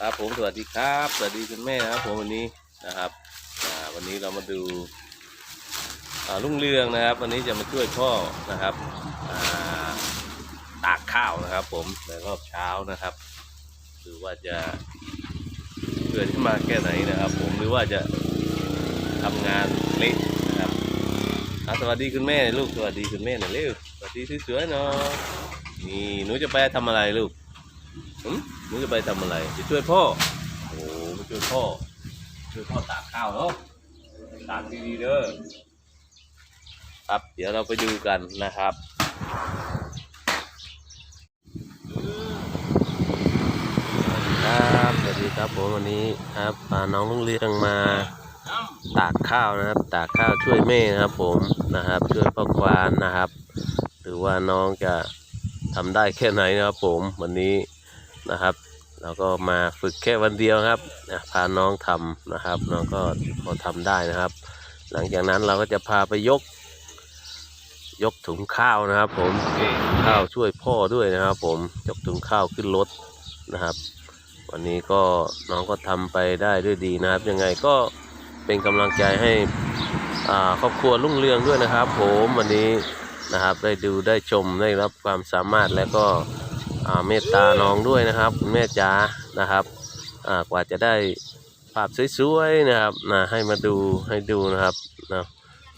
ครับผมสวัสดีครับสวัสดีคุณแม่นะครับผมวันนี้นะครับวันนี้เรามาดูลุงเรืองนะครับ วันนี้จะมาช่วยพ่อนะครับตากข้าวนะครับ ผมในรอบเช้านะครับหรือว่าจะเกิดขึ้นมาแค่ไหนนะครับ ผมหรือว่าจะทำงานเล็กนะครับสวัสดีคุณแม่ลูกสวัสดีคุณแม่หน่อยเร็วสวัสดีสวยๆหน่อยนี่หนูจะไปทำอะไรลูก หึหนูจะไปทำอะไรจะช่วยพ่อ โอ้มาช่วยพ่อ ช่วยพ่อตากข้าวเนาะตากดีๆเด้อ ครับ เดี๋ยวเราไปดูกันนะครับครับสวัสดีครับผมวันนี้ครับพาน้องลุงเรียงมาตากข้าวนะครับ ตากข้าวช่วยแม่นะครับ ผมนะครับ ช่วยพ่อควานนะครับ หรือว่าน้องจะทำได้แค่ไหนนะครับผมวันนี้ นะครับ เราก็มาฝึกแค่วันเดียวครับพาน้องทำนะครับ น้องก็พอทำได้นะครับ หลังจากนั้นเราก็จะพาไปยก ยกถุงข้าวนะครับ ผมข้าวช่วยพ่อด้วยนะครับ ผมยกถุงข้าวขึ้นรถนะครับ วันนี้ก็น้องก็ทำไปได้ด้วยดีนะครับ ยังไงก็เป็นกำลังใจให้ครอบครัวรุ่งเรืองด้วยนะครับ ผมวันนี้นะครับได้ดูได้ชมได้รับความสามารถและก็ เมตตาน้องด้วยนะครับคุณแม่จ๋านะครับกว่าจะได้ภาพสวยๆนะครับนะให้มาดูให้ดูนะครับนะ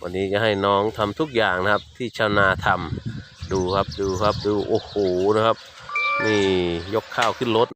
วันนี้จะให้น้องทำทุกอย่างนะครับที่ชาวนาทำดูครับดูครับดูโอ้โหนะครับ นี่ยกข้าวขึ้นรถ